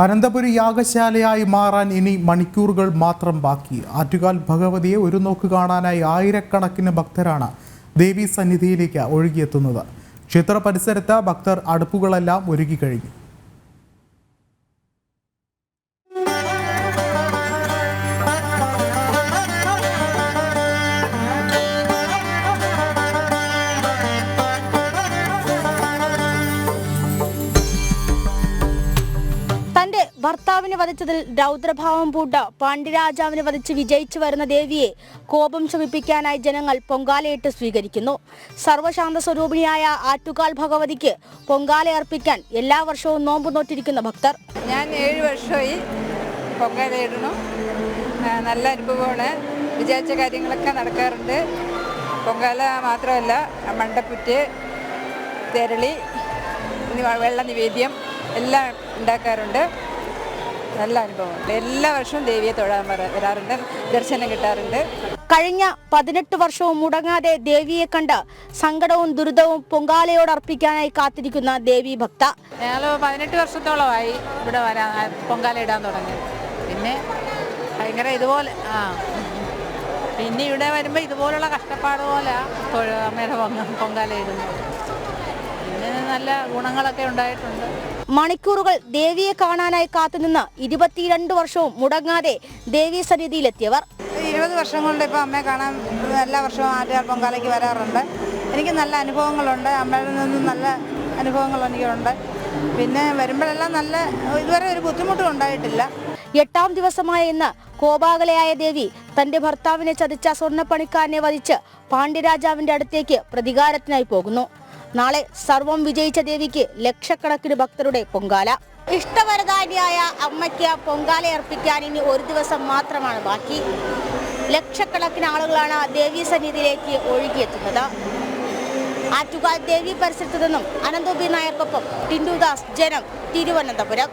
അനന്തപുരി യാഗശാലയായി മാറാൻ ഇനി മണിക്കൂറുകൾ മാത്രം ബാക്കി. ആറ്റുകാൽ ഭഗവതിയെ ഒരു നോക്ക് കാണാനായി ആയിരക്കണക്കിന് ഭക്തരാണ് ദേവീ സന്നിധിയിലേക്ക് ഒഴുകിയെത്തുന്നത്. ക്ഷേത്ര പരിസരത്ത് ഭക്തർ അടുപ്പുകളെല്ലാം ഒരുക്കി കഴിഞ്ഞു. ഭർത്താവിനെ വധിച്ചതിൽ രൗദ്രഭാവം പൂണ്ട പാണ്ഡ്യരാജാവിനെ വധിച്ച് വിജയിച്ചു വരുന്ന ദേവിയെ കോപം ശമിപ്പിക്കാനായി ജനങ്ങൾ പൊങ്കാലയിട്ട് സ്വീകരിക്കുന്നു. സർവശാന്ത സ്വരൂപിണിയായ ആറ്റുകാൽ ഭഗവതിക്ക് പൊങ്കാല അർപ്പിക്കാൻ എല്ലാ വർഷവും നോമ്പ് നോറ്റിരിക്കുന്ന ഭക്തർ. ഞാൻ ഏഴ് വർഷമായി പൊങ്കാല ഇടുന്നു നല്ല അനുഭവമാണ്. വിചാരിച്ച കാര്യങ്ങളൊക്കെ നടക്കാറുണ്ട്. പൊങ്കാല മാത്രമല്ല മണ്ടപ്പുറ്റ് തെരളി വെള്ള നിവേദ്യം എല്ലാം ഉണ്ടാക്കാറുണ്ട്. നല്ല അനുഭവമുണ്ട്. എല്ലാ വർഷവും ദേവിയെ തൊഴാൻ വരാറുണ്ട് ദർശനം കിട്ടാറുണ്ട്. കഴിഞ്ഞ പതിനെട്ട് വർഷവും മുടങ്ങാതെ ദേവിയെ കണ്ട് സങ്കടവും ദുരിതവും പൊങ്കാലയോട് അർപ്പിക്കാനായി കാത്തിരിക്കുന്ന ദേവി ഭക്ത. ഞങ്ങൾ പതിനെട്ട് വർഷത്തോളമായി ഇവിടെ വരാൻ പൊങ്കാല ഇടാൻ തുടങ്ങി. പിന്നെ ഭയങ്കര ഇതുപോലെ ആ. പിന്നെ ഇവിടെ വരുമ്പോൾ ഇതുപോലുള്ള കഷ്ടപ്പാട് പോലെ അമ്മയുടെ പൊങ്ക പൊങ്കാല ഇടുന്നത്. നല്ല ഗുണങ്ങളൊക്കെ ഉണ്ടായിട്ടുണ്ട്. മണിക്കൂറുകൾ ദേവിയെ കാണാനായി കാത്തുനിന്ന് ഇരുപത്തിരണ്ട് വർഷവും മുടങ്ങാതെ ദേവീ സന്നിധിയിലെത്തിയവർ. ഇരുപത് വർഷം കൊണ്ട് ഇപ്പോൾ അമ്മയെ കാണാൻ എല്ലാ വർഷവും ആറ്റുകാൽ പൊങ്കാലയ്ക്ക് വരാറുണ്ട്. എനിക്ക് നല്ല അനുഭവങ്ങളുണ്ട്. അമ്മയുടെ നിന്നും നല്ല അനുഭവങ്ങൾ എനിക്കുണ്ട്. പിന്നെ വരുമ്പോഴെല്ലാം നല്ല ഇതുവരെ ഒരു ബുദ്ധിമുട്ടും ഉണ്ടായിട്ടില്ല. എട്ടാം ദിവസമായ ഇന്ന് കോപാകലയായ ദേവി തന്റെ ഭർത്താവിനെ ചതിച്ച സ്വർണപ്പണിക്കാരനെ വധിച്ച് പാണ്ഡ്യരാജാവിന്റെ അടുത്തേക്ക് പ്രതികാരത്തിനായി പോകുന്നു. നാളെ സർവം വിജയിച്ച ദേവിക്ക് ലക്ഷക്കണക്കിന് ഭക്തരുടെ പൊങ്കാല. ഇഷ്ടവരദാനിയായ അമ്മയ്ക്ക് പൊങ്കാല അർപ്പിക്കാൻ ഇനി ഒരു ദിവസം മാത്രമാണ് ബാക്കി. ലക്ഷക്കണക്കിന് ആളുകളാണ് ദേവീ സന്നിധിയിലേക്ക് ഒഴുകിയെത്തുന്നത്. ആറ്റുകാൽ ദേവി പരിസരത്ത് നിന്നും അനന്തോപി നായർക്കൊപ്പം ടിൻഡുദാസ് ജനം തിരുവനന്തപുരം.